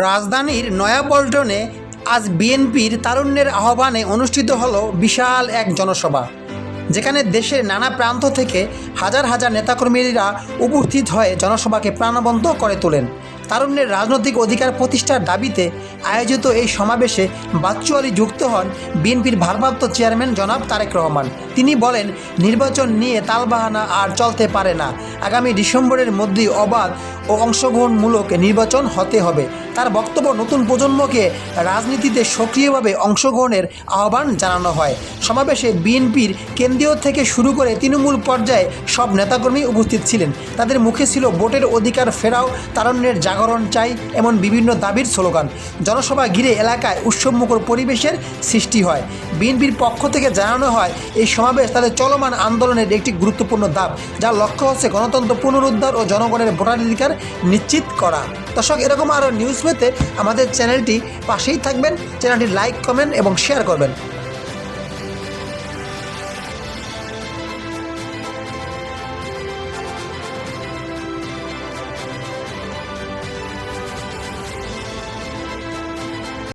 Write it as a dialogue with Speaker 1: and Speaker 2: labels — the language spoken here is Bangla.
Speaker 1: রাজধানীর নয়াপল্টনে আজ বিএনপির তারুণ্যের আহ্বানে অনুষ্ঠিত হলো বিশাল এক জনসভা, যেখানে দেশের নানা প্রান্ত থেকে হাজার হাজার নেতাকর্মীরা উপস্থিত হয়ে জনসভাকে প্রাণবন্ত করে তোলেন। তারুণ্যের রাজনৈতিক অধিকার প্রতিষ্ঠার দাবিতে আয়োজিত এই সমাবেশে বাচ্চুয়ালি যুক্ত হন বিএনপির ভারপ্রাপ্ত চেয়ারম্যান জনাব তারেক রহমান। তিনি বলেন, নির্বাচন নিয়ে তালবাহানা আর চলতে পারে না। আগামী ডিসেম্বরের মধ্যেই অবাধ ও অংশগ্রহণমূলক নির্বাচন হতে হবে। তার বক্তব্য নতুন প্রজন্মকে রাজনীতিতে সক্রিয়ভাবে অংশগ্রহণের আহ্বান জানানো হয়। সমাবেশে বিএনপির কেন্দ্রীয় থেকে শুরু করে তৃণমূল পর্যায়ে সব নেতাকর্মী উপস্থিত ছিলেন। তাদের মুখে ছিল ভোটের অধিকার ফেরাও, তারণ্যের জাগরণ চাই, এমন বিভিন্ন দাবির স্লোগান। জনসভা ঘিরে এলাকায় উৎসবমুখর পরিবেশের সৃষ্টি হয়। বিএনপির পক্ষ থেকে জানানো হয়, এই সমাবেশ তাদের চলমান আন্দোলনের একটি গুরুত্বপূর্ণ ধাপ যার লক্ষ্য হচ্ছে গণতন্ত্র পুনরুদ্ধার ও জনগণের ভোটাধিকার নিশ্চিত করা। দর্শক, এরকম আরও নিউজ পেতে আমাদের চ্যানেলটি পাশেই থাকবেন। চ্যানেলটি লাইক কমেন্ট এবং শেয়ার করবেন।